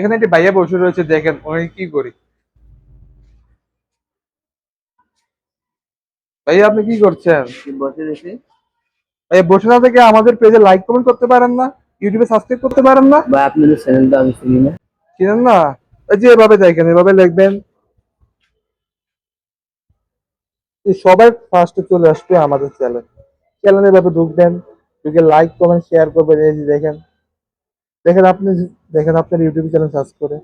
এখানে একটি ভাইয়া বসে রয়েছে দেখেন ওই কি করি। ভাইয়া আপনি কি করছেন? বসে রয়েছে? ভাইয়া বসে না থেকে আমাদের পেজে লাইক কমেন্ট করতে পারেন না ইউটিউবে সাবস্ক্রাইব করতে পারেন না। বা আপনাদের চ্যানেলটা আমি চিনি না। চিনেন না? এই যে এভাবে দেখেন এভাবে লিখবেন। এই সবাই ফার্স্টে চলে আসবে আমাদের চ্যানেল চ্যানেলে এভাবে ঢুকবেন ঢুকে লাইক কমেন্ট শেয়ার করবেন এই যে দেখেন। দেখেন আপনি দেখেন আপনার ইউটিউব চ্যানেল সার্চ করে।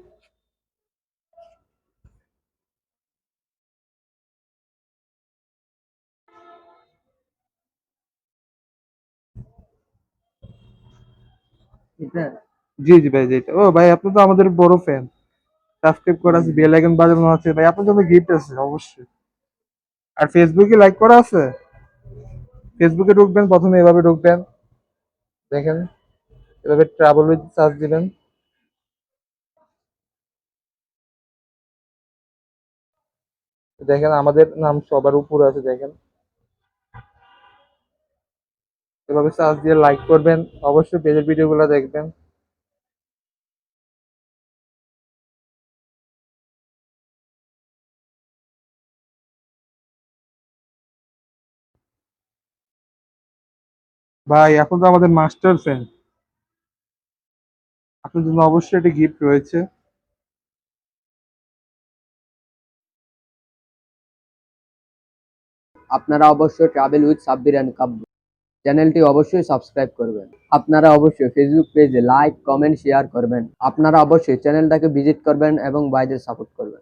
জি জি ভাই যেটা ও ভাই আপনি তো আমাদের বড় ফ্যান সাবস্ক্রাইব করা আছে বেল আইকন বাজানো আছে। ভাই আপনার জন্য গিফট আছে অবশ্যই। আর ফেসবুকে লাইক করা আছে? ফেসবুকে ঢুকবেন প্রথমে এভাবে ঢুকবেন। দেখেন। এভাবে ট্রাভেল উইথ সার্চ দিবেন। দেখেন আমাদের নাম সবার উপরে আছে, দেখেন। এভাবে সার্চ দিয়ে লাইক করবেন, অবশ্যই পেজের ভিডিওগুলো দেখবেন। ভাই, এখন তো আমাদের মাস্টার ফ্যান আপনার জন্য অবশ্যই একটা গিফট রয়েছে। আপনারা অবশ্যই travel with Sabbir and Kabbo চ্যানেলটি অবশ্যই সাবস্ক্রাইব করবেন। আপনারা অবশ্যই ফেসবুক পেজে লাইক কমেন্ট শেয়ার করবেন। আপনারা অবশ্যই চ্যানেলটাকে ভিজিট করবেন এবং বাইদের সাপোর্ট করবেন।